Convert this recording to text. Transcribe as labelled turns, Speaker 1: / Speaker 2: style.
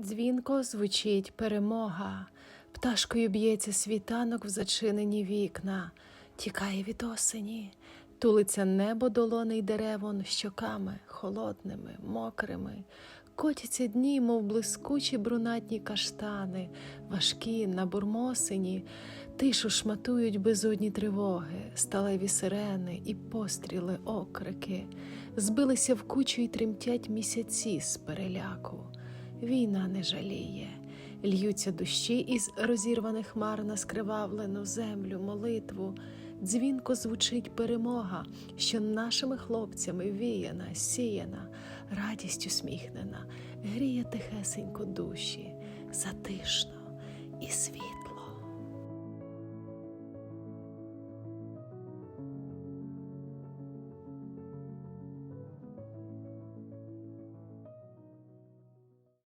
Speaker 1: Дзвінко звучить перемога, пташкою б'ється світанок в зачинені вікна, тікає від осені, тулиться небо долони й деревон щоками холодними, мокрими. Котяться дні, мов блискучі брунатні каштани, важкі, набурмосені, тишу шматують безодні тривоги, сталеві сирени і постріли, окрики, збилися в кучу й тремтять місяці з переляку. Війна не жаліє, льються дощі із розірваних хмар на скривавлену землю, молитву. Дзвінко звучить перемога, що нашими хлопцями віяна, сіяна, радість усміхнена, гріє тихесенько душі, затишно і світло.